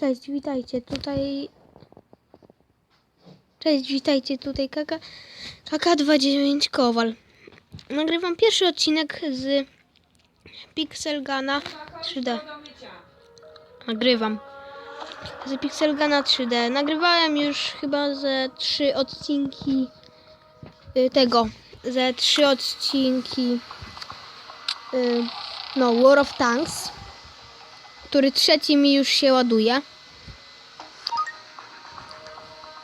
Cześć, witajcie. Tutaj. Cześć, witajcie. Tutaj Kaka. KK29 Kowal. Nagrywam pierwszy odcinek z Pixelgana 3D. Nagrywam. Z Pixelgana 3D. Nagrywałem już chyba ze trzy odcinki y, tego. Ze trzy odcinki. y, No, War of Tanks który trzeci mi już się ładuje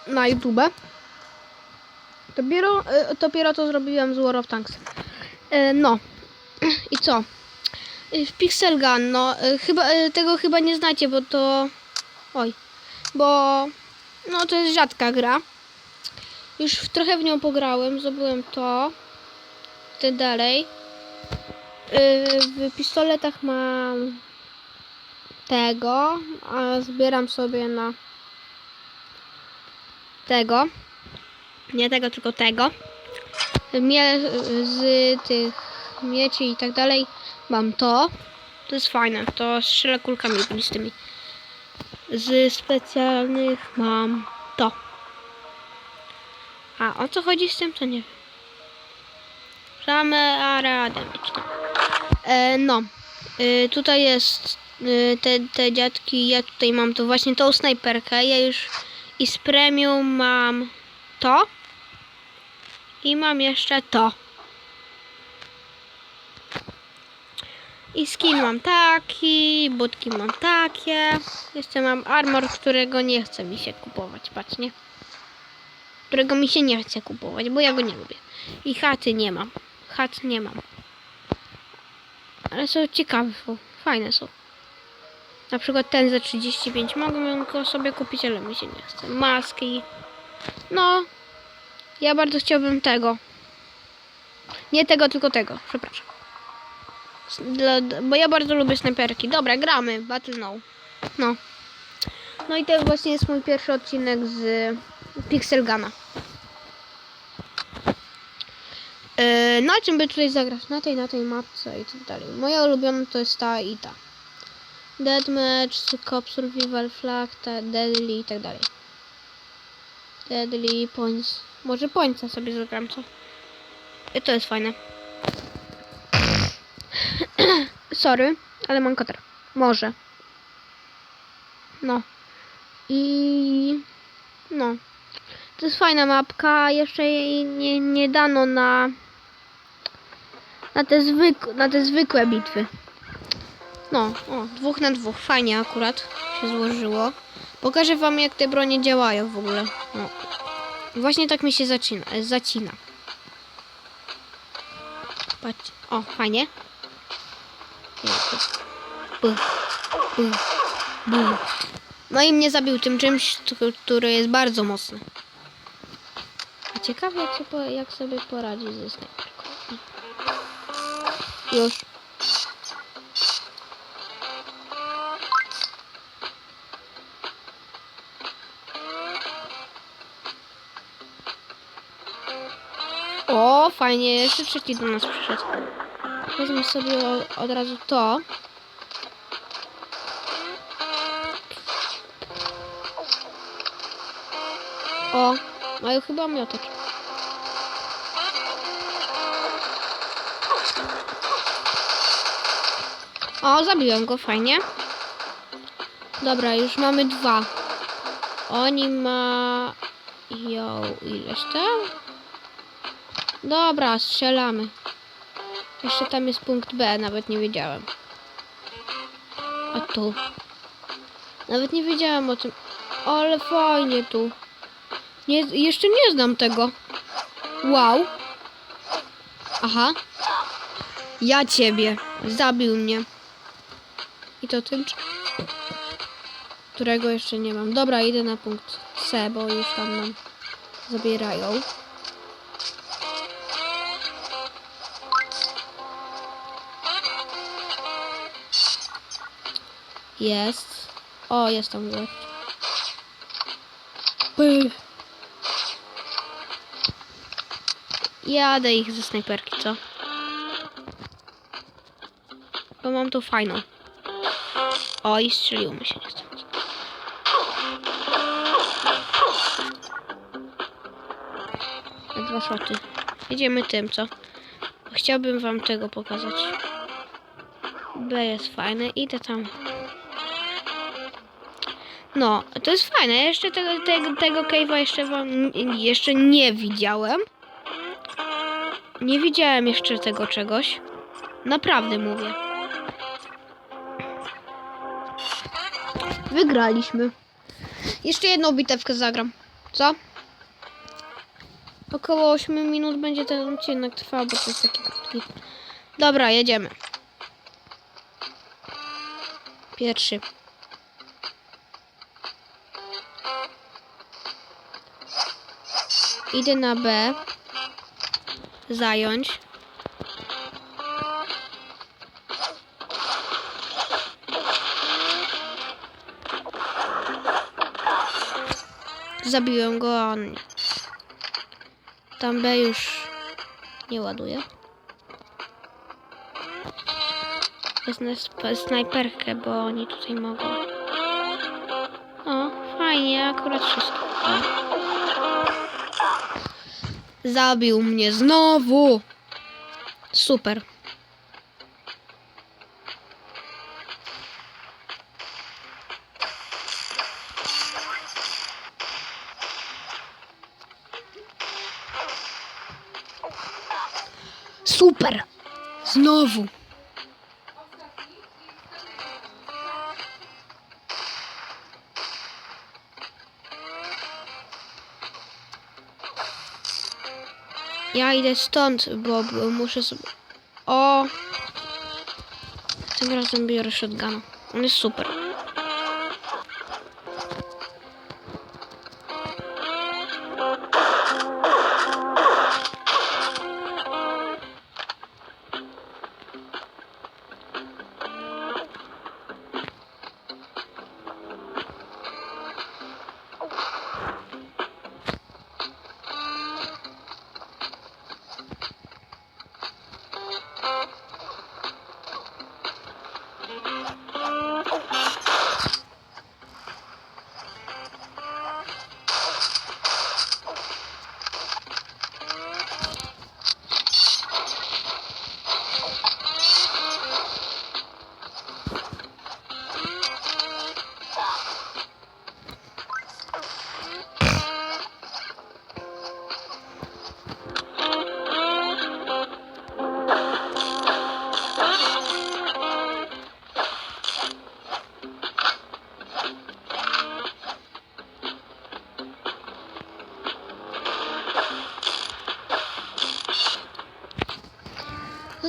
na YouTube. Dopiero, e, dopiero to zrobiłem z War of Tanks. E, No. I co? E, W Pixel Gun, no chyba, tego chyba nie znacie, bo to... Oj. Bo... No to jest rzadka gra. Już trochę w nią pograłem, zdobyłem to. Te dalej. E, W pistoletach mam tego, a zbieram sobie na tego. Nie tego, tylko tego. Mie z tych mieci i tak dalej mam to. To jest fajne. To strzela kulkami blistymi. Z specjalnych mam to. A o co chodzi z tym, to nie wiem. Same area damage. No. E, no. Y, tutaj jest te, te dziadki, ja tutaj mam to właśnie tą snajperkę, ja już i z premium mam to i mam jeszcze to. I skin mam taki, budki mam takie. Jeszcze mam armor, którego nie chce mi się kupować, patrz, nie? Którego mi się nie chce kupować, bo ja go nie lubię. I chaty nie mam. Chat nie mam. Ale są ciekawe, fajne są. Na przykład ten za 35 mogę go sobie kupić, ale mi się nie chce. Maski. No. Ja bardzo chciałbym tego. Nie tego, tylko tego. Przepraszam. Dla, bo ja bardzo lubię snajperki. Dobra, gramy. Battle No. No. No i to właśnie jest mój pierwszy odcinek z Pixel Gana. Yy, na czym by tutaj zagrać? Na tej, na tej mapce i tak dalej. Moja ulubiona to jest ta i ta. Deathmatch, Cop Survival Flag, Deadly i tak dalej. Deadly, Points. Może Pointsa sobie zagram, co? I to jest fajne. Sorry, ale mam koter. Może. No. I... No. To jest fajna mapka. Jeszcze jej nie, nie dano na na te, zwyk na te zwykłe bitwy. No, o, dwóch na dwóch. Fajnie akurat się złożyło. Pokażę wam jak te bronie działają w ogóle. No. Właśnie tak mi się zaczyna, e, zacina. Patrz. O, fajnie. No i mnie zabił tym czymś, który jest bardzo mocny. A ciekawe jak, jak sobie poradzi ze snajperką. Już. O, fajnie, jeszcze trzeci do nas przyszedł. Wezmę sobie od razu to. O, mają chyba miotacz. O, zabiłem go, fajnie. Dobra, już mamy dwa. Oni ma... Jo, ileś tam? Dobra, strzelamy. Jeszcze tam jest punkt B, nawet nie wiedziałem. A tu? Nawet nie wiedziałem o tym. Ale fajnie tu. Nie, jeszcze nie znam tego. Wow. Aha. Ja ciebie. Zabił mnie. I to tym, którego jeszcze nie mam. Dobra, idę na punkt C, bo już tam nam zabierają. Jest. O, jest tam gość. Jadę ich ze snajperki, co? Bo mam tu fajną. O, i strzelił mi się niestety. Dwa szoty. Jedziemy tym, co? Chciałbym wam tego pokazać. B jest fajne. Idę tam no, to jest fajne. Jeszcze tego, tego, tego cave'a jeszcze wam jeszcze nie widziałem. Nie widziałem jeszcze tego czegoś. Naprawdę mówię. Wygraliśmy. Jeszcze jedną bitewkę zagram. Co? Około 8 minut będzie ten odcinek trwał, bo to jest taki krótki. Dobra, jedziemy. Pierwszy. Idę na B. Zająć. Zabiłem go, a on. Tam B już nie ładuje. Wezmę snajperkę, bo oni tutaj mogą. O, fajnie, akurat wszystko. Zabił mnie znowu! Super. Super! Znowu! Ja idę stąd, bo, muszę sobie... O! Tym razem biorę shotguna. On jest super.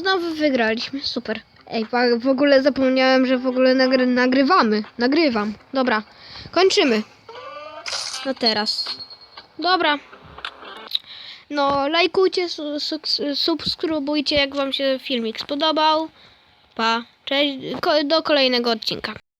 Znowu wygraliśmy, super. Ej, w ogóle zapomniałem, że w ogóle nagry nagrywamy. Nagrywam. Dobra, kończymy. No teraz. Dobra. No, lajkujcie, su su subskrybujcie, jak wam się filmik spodobał. Pa, cześć, do kolejnego odcinka.